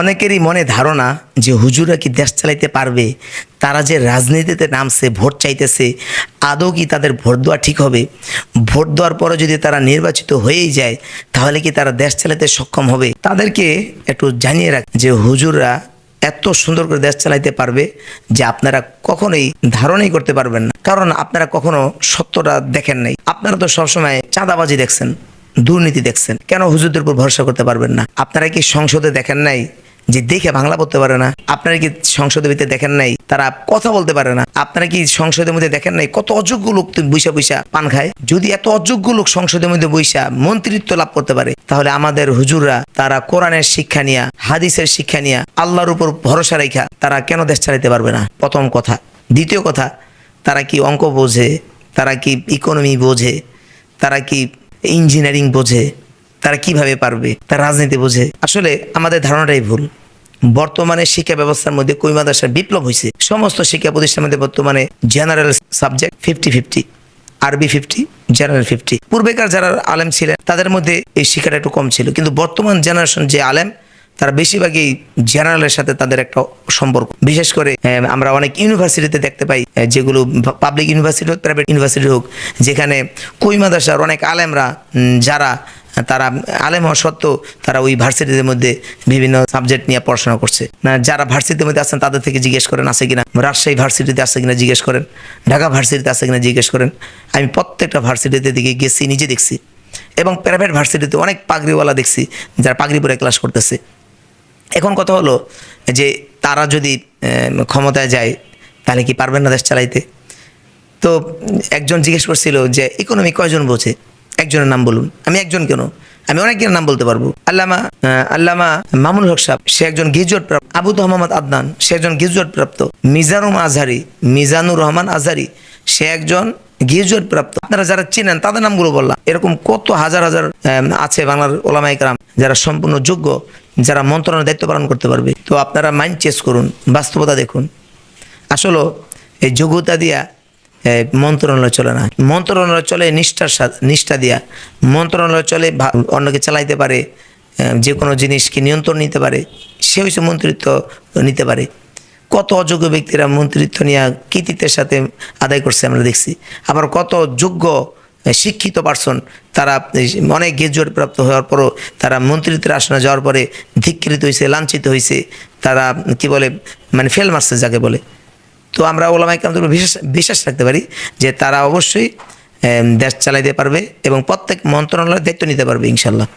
অনেকেরই মনে ধারণা যে হুজুরা কি দেশ চালাইতে পারবে? তারা যে রাজনীতিতে নামছে, ভোট চাইতেছে, আদৌ কি তাদের ভোট দেওয়া ঠিক হবে? ভোট দেওয়ার পরে যদি তারা নির্বাচিত হয়েই যায়, তাহলে কি তারা দেশ চালাতে সক্ষম হবে? তাদেরকে একটু জানিয়ে রাখ যে হুজুররা এত সুন্দর করে দেশ চালাইতে পারবে যে আপনারা কখনোই ধারণাই করতে পারবেন না। কারণ আপনারা কখনো সত্যটা দেখেন নাই। আপনারা তো সবসময় চাঁদাবাজি দেখছেন, দুর্নীতি দেখছেন। কেন হুজুরদের উপর ভরসা করতে পারবেন না? আপনারা কি সংসদে দেখেন নাই যে দেখে বাংলা বলতে পারে না। আপনারা কি সংসদের ভিতরে দেখেন নাই? তারা কথা বলতে পারে না। আপনারা কি সংসদের মধ্যে দেখেন নাই কত অযোগ্য লোক বৈশা বৈশা পান খায়? যদি এত অযোগ্য লোক সংসদের মধ্যে বৈশা মন্ত্রিত্ব লাভ করতে পারে, তাহলে আমাদের হুজুররা, তারা কোরআনের শিক্ষা নিয়া, হাদিসের শিক্ষা নিয়া, আল্লাহর উপর ভরসা রেখা তারা কেন দেশ চালাতে পারবে না? প্রথম কথা। দ্বিতীয় কথা, তারা কি অঙ্ক বোঝে? তারা কি ইকোনমি বোঝে? তারা কি ইঞ্জিনিয়ারিং বোঝে? তারা কীভাবে পারবে? তারা রাজনীতি বোঝে। আসলে আমাদের ধারণাটাই ভুল। বর্তমানে শিক্ষা ব্যবস্থার মধ্যে কই মাদ্রাসার বিপ্লব হয়েছে সমস্ত শিক্ষা প্রতিষ্ঠানের মধ্যে বর্তমানে general subject fifty fifty Arabi fifty general fifty পূর্বেকার যারা আলেম ছিলেন, তাদের মধ্যে এই শিক্ষাটা একটু কম ছিল। কিন্তু বর্তমান জেনারেশন যে আলেম, তারা বেশিরভাগই জেনারেলের সাথে তাদের একটা সম্পর্ক। বিশেষ করে আমরা অনেক ইউনিভার্সিটিতে দেখতে পাই যেগুলো পাবলিক ইউনিভার্সিটি হোক প্রাইভেট ইউনিভার্সিটি হোক, যেখানে কই অনেক আলেমরা যারা তারা আলেম হওয়া সত্ত্বেও তারা ওই ভার্সিটিদের মধ্যে বিভিন্ন সাবজেক্ট নিয়ে পড়াশোনা করছে। না, যারা ভার্সিটির মধ্যে আছেন তাদের থেকে জিজ্ঞেস করেন, আছে কিনা? রাজশাহী ভার্সিটিতে আছে কিনা জিজ্ঞেস করেন, ঢাকা ভার্সিটিতে আছে কিনা জিজ্ঞেস করেন। আমি প্রত্যেকটা ভার্সিটিতে দিকে গেছি, নিজে দেখছি। এবং প্রাইভেট ভার্সিটিতে অনেক পাগড়িওয়ালা দেখছি, যারা পাগড়ি পরে ক্লাস করতেছে। এখন কথা হলো যে তারা যদি ক্ষমতায় যায়, তাহলে কি পারবেন না দেশ চালাইতে? তো একজন জিজ্ঞেস করছিল যে ইকোনমি কয়জন বোঝে? একজনের নাম বলুন। আমি একজন কেন? আমি অনেকজনের নাম বলতে পারব। আল্লামা আল্লামা মামুন হক সাহেব, সে একজন গ্রাজুয়েট প্রাপ্ত। আবু মোহাম্মদ আদনান, সে একজন গ্রাজুয়েট প্রাপ্ত। মিজানুম আজহারি, মিজানুর রহমান আজহারি, সে একজন গ্রাজুয়েট প্রাপ্ত। আপনারা যারা চিনেন, তাদের নামগুলো বললাম। এরকম কত হাজার হাজার আছে বাংলার ওলামাইকরাম যারা সম্পূর্ণ যোগ্য, যারা মন্ত্রণালয়ের দায়িত্ব পালন করতে পারবে। তো আপনারা মাইন্ড চেস করুন, বাস্তবতা দেখুন। আসলে এই যোগ্যতা দিয়া মন্ত্রণালয় চলে না। মন্ত্রণালয় চলে নিষ্ঠার সাথে, নিষ্ঠা দিয়া। মন্ত্রণালয় চলে অন্যকে চালাইতে পারে যে কোনো জিনিসকে নিয়ন্ত্রণ নিতে পারে, সে হচ্ছে মন্ত্রিত্ব নিতে পারে। কত অযোগ্য ব্যক্তিরা মন্ত্রিত্ব নিয়ে কৃতিত্বের সাথে আদায় করছে আমরা দেখছি। আবার কত যোগ্য শিক্ষিত পার্সন তারা অনেক গ্রাজুয়েট প্রাপ্ত হওয়ার পরও তারা মন্ত্রিত্বের আসনে যাওয়ার পরে ধিক্ষিত হয়েছে লাঞ্ছিত হয়েছে তারা কি বলে মানে ফেল মারছে যাকে বলে। তো আমরা ওলামাই কামদের বিশ্বাস বিশ্বাস রাখতে পারি যে তারা অবশ্যই দেশ চালাইতে পারবে এবং প্রত্যেক মন্ত্রণালয়ের দায়িত্ব নিতে পারবে, ইনশাল্লাহ।